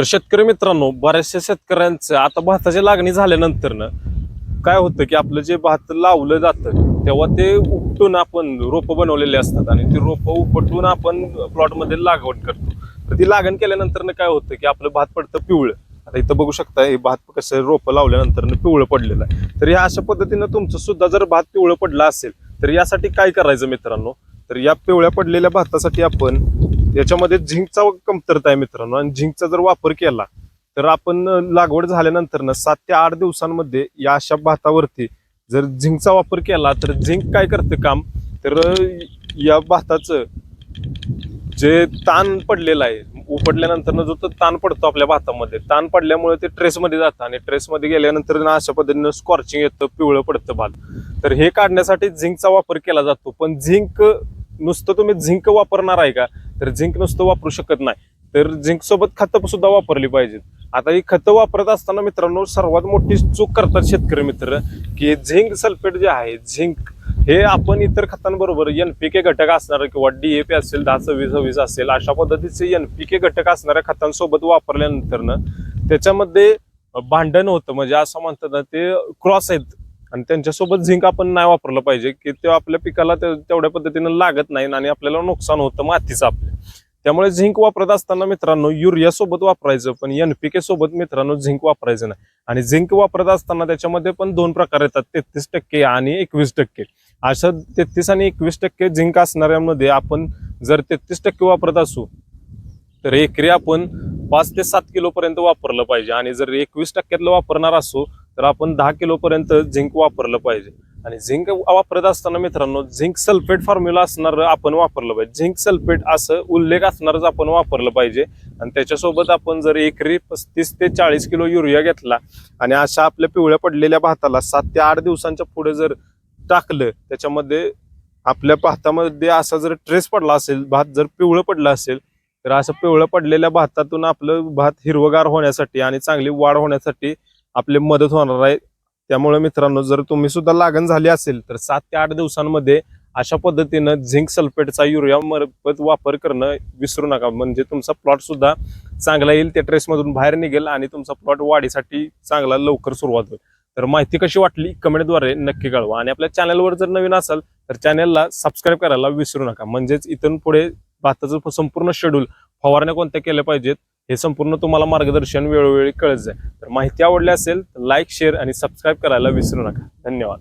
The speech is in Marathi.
तर शेतकरी मित्रांनो बऱ्याचशा शेतकऱ्यांचं आता भाताची लागणी झाल्यानंतर ना काय होतं की आपलं जे भात लावलं जातं तेव्हा ते उपटून आपण रोपं बनवलेले असतात आणि ती रोपं उपटून आपण प्लॉटमध्ये लागवड करतो. तर ती लागण केल्यानंतरनं काय होतं की आपलं भात पडतं पिवळं. आता इथं बघू शकता हे भात कसं रोपं लावल्यानंतर पिवळं पडलेलं आहे. तर या अशा पद्धतीनं तुमचं सुद्धा जर भात पिवळं पडलं असेल तर यासाठी काय करायचं मित्रांनो? तर या पिवळ्या पडलेल्या भातासाठी आपण याच्यामध्ये झिंकचा कमतरता आहे मित्रांनो. आणि झिंकचा जर वापर केला तर आपण लागवड झाल्यानंतर ना सात ते आठ दिवसांमध्ये या अशा भातावरती जर झिंकचा वापर केला तर झिंक काय करतं काम? तर या भाताचं जे ताण पडलेलं आहे उपडल्यानंतर जो तो ताण पडतो आपल्या भातामध्ये ताण पडल्यामुळे ते ट्रेसमध्ये जातं आणि ट्रेसमध्ये गेल्यानंतर ना अशा पद्धतीनं स्कॉर्चिंग येतं पिवळं पडतं भात. तर हे काढण्यासाठी झिंकचा वापर केला जातो. पण झिंक नुसतं तुम्ही झिंक वापरणार आहे का? तर झिंक नुसतं वापरू शकत नाही. तर झिंक सोबत खतं सुद्धा वापरली पाहिजेत. आता ही खतं वापरत असताना मित्रांनो सर्वात मोठी चूक करतात शेतकरी मित्र की झिंक सल्फेट जे आहे झिंक हे आपण इतर खतांबरोबर एन पी के घटक असणार किंवा डी ए पी असेल दहा सव्वीस सव्वीस असेल अशा पद्धतीचे एन पी के घटक असणाऱ्या खतांसोबत वापरल्यानंतरनं त्याच्यामध्ये भांडण होतं. म्हणजे असं म्हणतात ना ते क्रॉस आहेत. आणि त्यांच्यासोबत झिंक आपण नाही वापरलं पाहिजे की ते आपल्या पिकाला ते- तेवढ्या पद्धतीनं लागत नाही आणि आपल्याला नुकसान होतं मातीचं आपल्या. त्यामुळे झिंक वापरत असताना मित्रांनो युरिया सोबत वापरायचं पण एनपीके सोबत मित्रांनो झिंक वापरायचं नाही. आणि झिंक वापरत असताना त्याच्यामध्ये पण दोन प्रकार येतात तेहतीस टक्के आणि एकवीस टक्के. अशा तेहतीस आणि एकवीस टक्के झिंक असणाऱ्यामध्ये आपण जर तेहतीस टक्के वापरत असू तर एकरी आपण पाच ते सात किलोपर्यंत वापरलं पाहिजे. आणि जर एकवीस टक्क्यातलं वापरणार असू तर आपण दहा किलोपर्यंत झिंक वापरलं पाहिजे. आणि झिंक वापरत असताना मित्रांनो झिंक सल्फेट फॉर्म्युला असणार आपण वापरलं पाहिजे. झिंक सल्फेट असं उल्लेख असणारच आपण वापरलं पाहिजे. आणि त्याच्यासोबत आपण जर एकरी पस्तीस ते चाळीस किलो युरिया घेतला आणि अशा आपल्या पिवळ्या पडलेल्या भाताला सात ते आठ दिवसांच्या पुढे जर टाकलं त्याच्यामध्ये आपल्या भातामध्ये असा जर ट्रेस पडला असेल भात जर पिवळं पडलं असेल तर असं पिवळं पडलेल्या भातातून आपलं भात हिरवगार होण्यासाठी आणि चांगली वाढ होण्यासाठी आपली मदत होणार आहे. त्यामुळे मित्रांनो जर तुम्ही सुद्धा लागण झाली असेल तर सात ते आठ दिवसांमध्ये अशा पद्धतीनं झिंक सल्फेटचा युरिया मार्फत वापर करणं विसरू नका. म्हणजे तुमचा प्लॉट सुद्धा चांगला येईल त्या ट्रेसमधून बाहेर निघेल आणि तुमचा प्लॉट वाढीसाठी चांगला लवकर सुरुवात होईल. तर माहिती कशी वाटली? कमेंटद्वारे नक्की कळवा. आणि आपल्या चॅनलवर जर नवीन असाल तर चॅनलला सबस्क्राईब करायला विसरू नका. म्हणजेच इथून पुढे भाताचं संपूर्ण शेड्यूल फवारण्या कोणत्या केल्या पाहिजेत हे संपूर्ण तुम्हाला मार्गदर्शन वेळोवेळी कळत जाईल तर माहिती आवडली असेल तर लाईक शेअर आणि सबस्क्राईब करायला विसरू नका. धन्यवाद.